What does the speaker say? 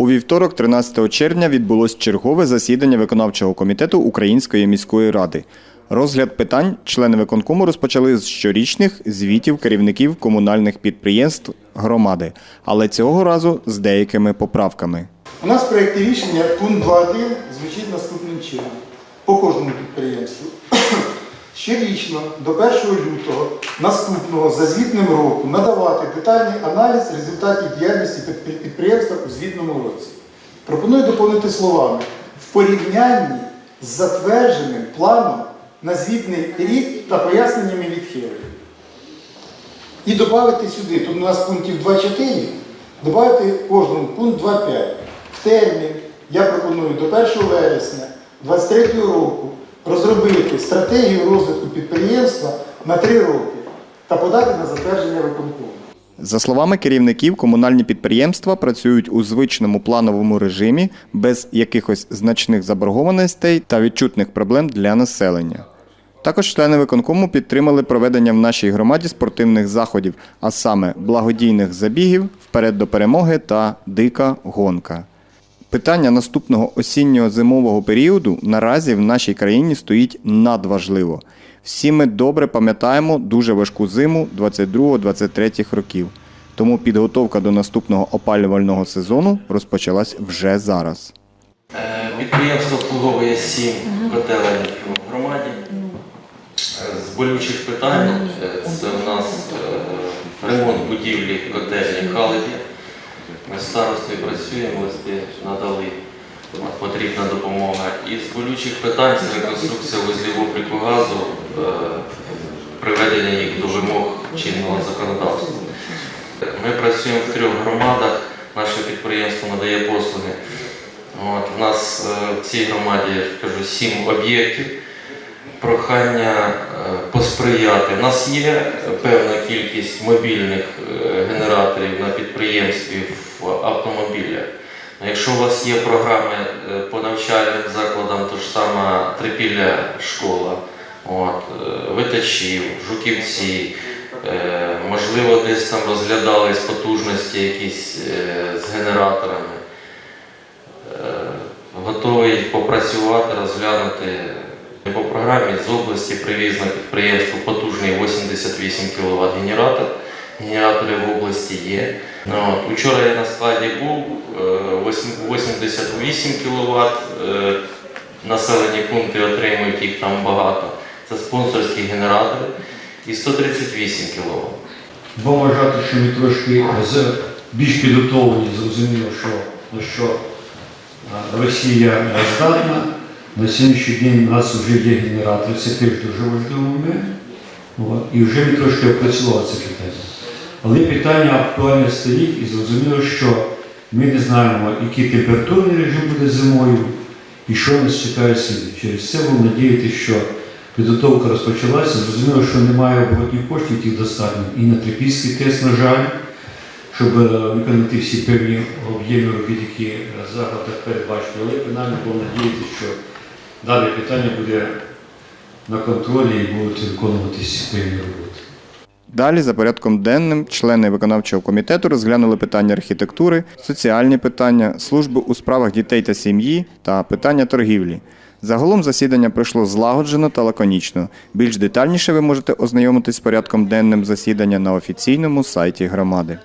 У вівторок, 13 червня, відбулось чергове засідання виконавчого комітету Української міської ради. Розгляд питань члени виконкому розпочали з щорічних звітів керівників комунальних підприємств громади, але цього разу з деякими поправками. У нас в проєкті рішення пункт 2.1 звучить наступним чином. По кожному підприємству. Щорічно до 1 лютого наступного за звітним року надавати детальний аналіз результатів діяльності підприємства у звітному році. Пропоную доповнити словами в порівнянні з затвердженим планом на звітний рік та поясненнями відхилень. І додати сюди, тут у нас пунктів 2.4, додати кожному пункт 2.5. В термін я пропоную до 1 вересня 2023 року розробити стратегію розвитку підприємства на 3 роки та подати на затвердження виконкому. За словами керівників, комунальні підприємства працюють у звичному плановому режимі без якихось значних заборгованостей та відчутних проблем для населення. Також члени виконкому підтримали проведення в нашій громаді спортивних заходів, а саме благодійних забігів вперед до перемоги та дика гонка. Питання наступного осінньо-зимового періоду наразі в нашій країні стоїть надважливо. Всі ми добре пам'ятаємо дуже важку зиму 22-23 років. Тому підготовка до наступного опалювального сезону розпочалась вже зараз. Е, Підприємство обслуговує сім котелень в громаді. Е, З болючих питань е, це у нас ремонт будівлі котельні Халиді. Ми з старостою працюємо, листи надали. Потрібна допомога. І з болючих питань це реконструкція вузлів обліку газу, е, приведення їх до вимог чинного законодавства. Ми працюємо в трьох громадах. Наше підприємство надає послуги. От, у нас е, в цій громаді я кажу, сім об'єктів. Прохання посприяти. У нас є певна кількість мобільних е, генераторів на підприємстві в автомобілях. Якщо у вас є програми е, по навчальним закладам, то ж сама Трипілля школа, от, е, Витачів, Жуківці, можливо, десь там розглядались потужності якісь з генераторами. Готовий попрацювати, розглянути. По програмі з області привіз на підприємство потужний 88 кВт генератор. Генератори в області є. Ну, от, Учора я на складі був, е, 88 кВт, населені пункти отримують їх там багато. Це спонсорські генератори і 138 кВт. Бо вважати, що ми трошки більш підготовлені, зрозуміло, що, що Росія здатна. На сьогоднішній день у нас вже є генератор, це теж дуже важливий момент. От, І вже ми трошки опрацювали це питання. Але питання актуальне стоїть і зрозуміло, що ми не знаємо, який температурний режим буде зимою і що нас чекає сьогодні. Через це будемо надіятися, що підготовка розпочалася. Зрозуміло, що немає оборотних коштів тих достатньо. І на трипільський тест, на жаль, щоб е, виконати всі певні об'єми робіт, які закладах передбачені. Але принаймні будемо надіятися, що дане питання буде на контролі і будуть виконуватися певні роботи. Далі, за порядком денним, члени виконавчого комітету розглянули питання архітектури, соціальні питання, служби у справах дітей та сім'ї та питання торгівлі. Загалом засідання пройшло злагоджено та лаконічно. Більш детальніше ви можете ознайомитись з порядком денним засідання на офіційному сайті громади.